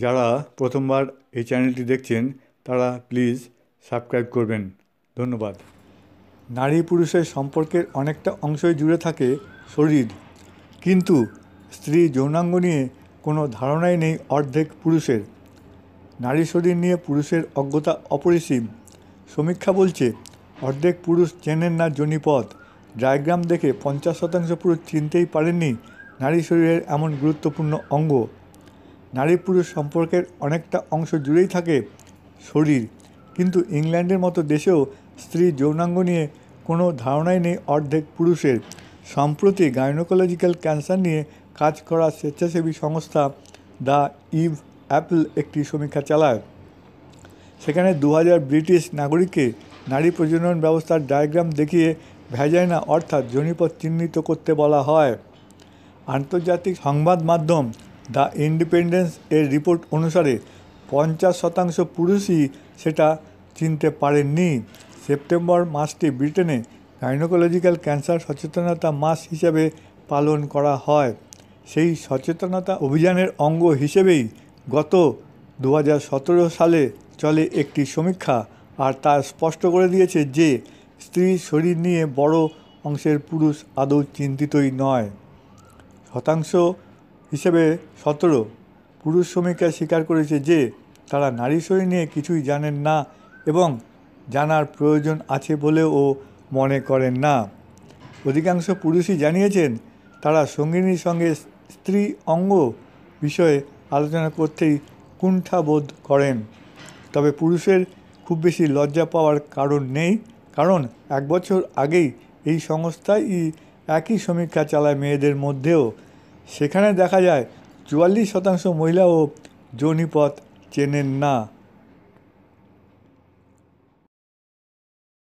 যারা প্রথমবার এই চ্যানেলটি দেখছেন, তারা প্লিজ সাবস্ক্রাইব করবেন। ধন্যবাদ। নারী পুরুষের সম্পর্কের অনেকটা অংশই জুড়ে থাকে শরীর। কিন্তু স্ত্রী যৌনাঙ্গ নিয়ে কোনো ধারণাই নেই অর্ধেক পুরুষের। নারী শরীর নিয়ে পুরুষের অজ্ঞতা অপরিসীম। সমীক্ষা বলছে, অর্ধেক পুরুষ চেনেন না জনিপথ। ডায়াগ্রাম দেখে পঞ্চাশ শতাংশ পুরুষ চিনতেই পারেননি নারী শরীরের এমন গুরুত্বপূর্ণ অঙ্গ। নারী পুরুষ সম্পর্কের অনেকটা অংশ জুড়েই থাকে শরীর। কিন্তু ইংল্যান্ডের মতো দেশেও স্ত্রী যৌনাঙ্গ নিয়ে কোনো ধারণাই নেই অর্ধেক পুরুষের। সম্প্রতি গাইনোকোলজিক্যাল ক্যান্সার নিয়ে কাজ করা স্বেচ্ছাসেবী সংস্থা দ্য ইভ অ্যাপল একটি সমীক্ষা চালায়। সেখানে দু হাজার ব্রিটিশ নাগরিককে নারী প্রজনন ব্যবস্থার ডায়াগ্রাম দেখিয়ে ভ্যাজাইনা অর্থাৎ জনিপথ চিহ্নিত করতে বলা হয়। আন্তর্জাতিক সংবাদ মাধ্যম দ্য ইন্ডিপেন্ডেন্স এর রিপোর্ট অনুসারে পঞ্চাশ শতাংশ পুরুষই সেটা চিনতে পারেননি। সেপ্টেম্বর মাসটি ব্রিটেনে গাইনোকোলজিক্যাল ক্যান্সার সচেতনতা মাস হিসেবে পালন করা হয়। সেই সচেতনতা অভিযানের অঙ্গ হিসেবেই গত দু হাজার সতেরো সালে চলে একটি সমীক্ষা আর তা স্পষ্ট করে দিয়েছে যে স্ত্রীর শরীর নিয়ে বড় অংশের পুরুষ আদৌ চিন্তিতই নয়। শতাংশ হিসেবে সতেরো পুরুষ সমীক্ষায় স্বীকার করেছে যে তারা নারী শরীর নিয়ে কিছুই জানেন না এবং জানার প্রয়োজন আছে বলেও মনে করেন না। অধিকাংশ পুরুষই জানিয়েছেন, তারা সঙ্গিনীর সঙ্গে স্ত্রী অঙ্গ বিষয়ে আলোচনা করতেই কুণ্ঠাবোধ করেন। তবে পুরুষের খুব বেশি লজ্জা পাওয়ার কারণ নেই, কারণ এক বছর আগেই এই সংস্থাই একই সমীক্ষা চালায় মেয়েদের মধ্যেও। সেখানে দেখা যায় চুয়াল্লিশ শতাংশ মহিলাও যোনিপথ চেনেন না।